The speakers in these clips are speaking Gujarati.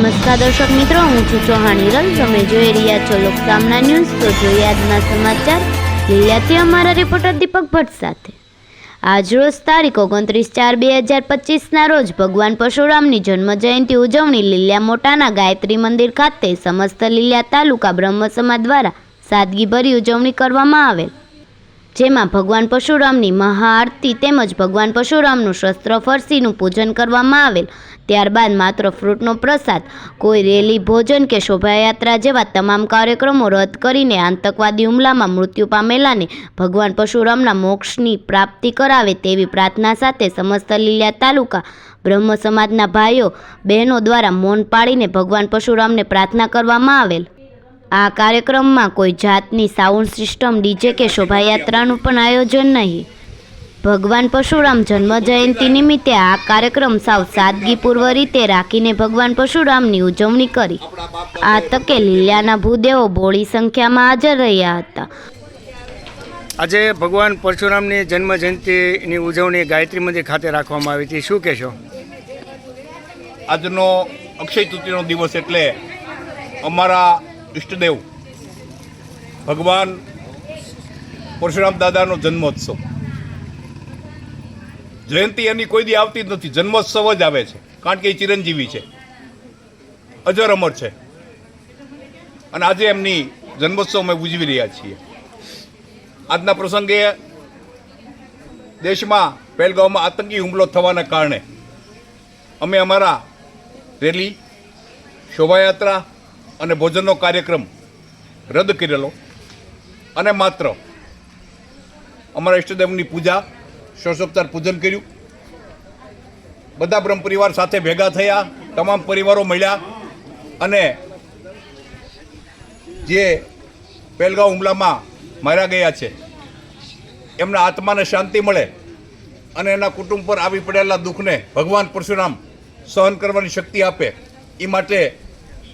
નમસ્કાર દર્શક મિત્રો, હું છું ચૌહાણ હિરલ. તમે જોઈ રહ્યા છો લોકસામના ન્યૂઝ. તો જોઈએ આજના સમાચાર. લીલાથી અમારા રિપોર્ટર દીપક ભટ્ટ સાથે. આજરોજ તારીખ ઓગણત્રીસ ચાર બે હજાર પચીસના રોજ ભગવાન પરશુરામની જન્મજયંતિ ઉજવણી લીલિયા મોટાના ગાયત્રી મંદિર ખાતે સમસ્ત લીલિયા તાલુકા બ્રહ્મ સમાજ દ્વારા સાદગીભરી ઉજવણી કરવામાં આવેલ. જેમાં ભગવાન પરશુરામની મહાઆરતી તેમજ ભગવાન પરશુરામનું શસ્ત્ર ફરસીનું પૂજન કરવામાં આવેલ. ત્યારબાદ માત્ર ફ્રૂટનો પ્રસાદ, કોઈ રેલી, ભોજન કે શોભાયાત્રા જેવા તમામ કાર્યક્રમો રદ કરીને આતંકવાદી હુમલામાં મૃત્યુ પામેલાને ભગવાન પરશુરામના મોક્ષની પ્રાપ્તિ કરાવે તેવી પ્રાર્થના સાથે સમસ્ત લીલા તાલુકા, બ્રહ્મ સમાજના ભાઈઓ, બહેનો દ્વારા મૌન પાળીને ભગવાન પરશુરામને પ્રાર્થના કરવામાં આવેલ. આ કાર્યક્રમમાં કોઈ જાતની સાઉન્ડ સિસ્ટમ ડીજે કે શોભાયાત્રાનું પણ આયોજન નહીં. ભગવાન પરશુરામ જન્મ જયંતિ નિમિત્તે આ કાર્યક્રમ સાવ સાદગીપૂર્વ રીતે રાખીને ભગવાન પરશુરામની ઉજવણી કરી. આ તકે લીલાના ભૂદેવો બોળી સંખ્યામાં હાજર રહ્યા હતા. આજે ભગવાન પરશુરામની જન્મ જયંતિની ઉજવણી ગાયત્રી મંદિર ખાતે રાખવામાં આવી હતી. શું કહેશો? આજનો અક્ષય તૃતીયનો દિવસ એટલે અમારા ઈષ્ટદેવ. ભગવાન પરશુરામ દાદાનો જન્મોત્સવ. જયંતિ એની કોઈ દી આવતી જ નથી. જન્મોત્સવ જ આવે છે. કારણ કે એ ચિરંજીવી છે. અજર અમર છે. અને આજે એમની જન્મોત્સવ અમે ઉજવી રહ્યા છીએ. આજના પ્રસંગે દેશમાં પહેલગામમાં આતંકી હુમલો થવાના કારણે અમે અમારા રેલી, શોભાયાત્રા અને ભોજનનો કાર્યક્રમ રદ કરેલો. અને માત્ર અમારા ઈષ્ટદેવની પૂજા ષોષોપચાર પૂજન કર્યું. બધા બ્રહ્મ પરિવાર સાથે ભેગા થયા, તમામ પરિવારો મળ્યા અને જે પહેલગાંવ હુમલામાં માર્યા ગયા છે, એમના આત્માને શાંતિ મળે અને એના કુટુંબ પર આવી પડેલા દુઃખને ભગવાન પરશુરામ સહન કરવાની શક્તિ આપે, એ માટે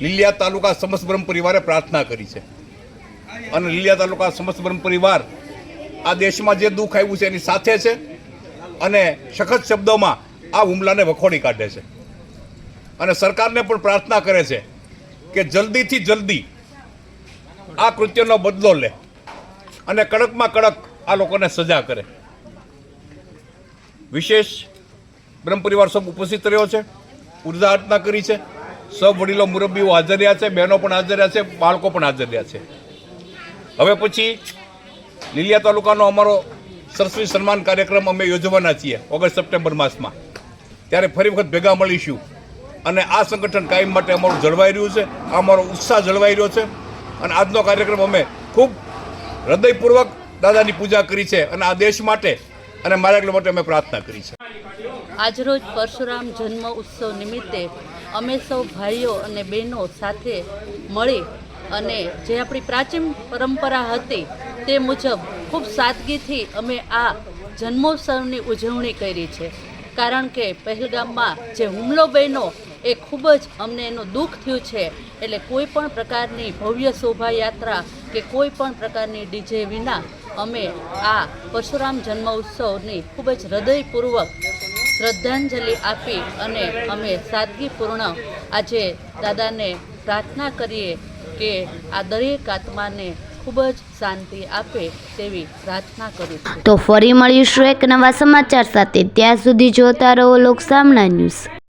લીલિયા તાલુકા સમસ્ત બ્રહ્મ પરિવારે પ્રાર્થના કરી છે. અને લીલિયા તાલુકા સમસ્ત બ્રહ્મ પરિવાર આ દેશમાં જે દુઃખ આવ્યું છે એની સાથે છે અને સખત શબ્દોમાં આ હુમલાને વખોડી કાઢે છે. અને સરકારને પણ પ્રાર્થના કરે છે કે જલ્દીથી જલ્દી આ કૃત્યનો બદલો લે અને કડકમાં કડક આ લોકોને સજા કરે. વિશેષ બ્રહ્મ પરિવાર સૌ ઉપસ્થિત રહ્યો છે, ઊર્જા કરી છે. સૌ વડીલો મુરબ્બીઓ હાજર રહ્યા છે, બહેનો પણ હાજર રહ્યા છે, બાળકો પણ હાજર રહ્યા છે. હવે પછી લીલિયા તાલુકાનો અમારો સરસ્વી સન્માન કાર્યક્રમ અમે યોજવાના છીએ ઓગસ્ટ સપ્ટેમ્બર માસમાં. ત્યારે ફરી વખત ભેગા મળીશું અને આ સંગઠન કાયમ માટે અમારું જળવાઈ રહ્યું છે, અમારો ઉત્સાહ જળવાઈ રહ્યો છે અને આજનો કાર્યક્રમ અમે ખૂબ હૃદયપૂર્વક દાદાની પૂજા કરી છે અને આ દેશ માટે અને મારા માટે અમે પ્રાર્થના કરી છે. આજરોજ પરશુરામ જન્મ ઉત્સવ નિમિત્તે અમે સૌ ભાઈઓ અને બહેનો સાથે મળી અને જે આપણી પ્રાચીન પરંપરા હતી તે મુજબ ખૂબ સાદગીથી અમે આ જન્મોત્સવની ઉજવણી કરી છે. કારણ કે પહેલગામમાં જે હુમલો બન્યો એ ખૂબ જ અમને એનું દુઃખ થયું છે. એટલે કોઈ પણ પ્રકારની ભવ્ય શોભાયાત્રા કે કોઈ પણ પ્રકારની ડીજે વિના અમે આ પરશુરામ જન્મ ઉત્સવની ખૂબ જ હૃદયપૂર્વક શ્રદ્ધાંજલિ આપી અને અમે સાદગીપૂર્ણ આજે દાદાને પ્રાર્થના કરીએ કે આ દરેક આત્માને ખૂબ જ શાંતિ આપે તેવી પ્રાર્થના કરું છું. તો ફરી મળીશું એક નવા સમાચાર સાથે. ત્યાં સુધી જોતા રહો લોક સામના ન્યૂઝ.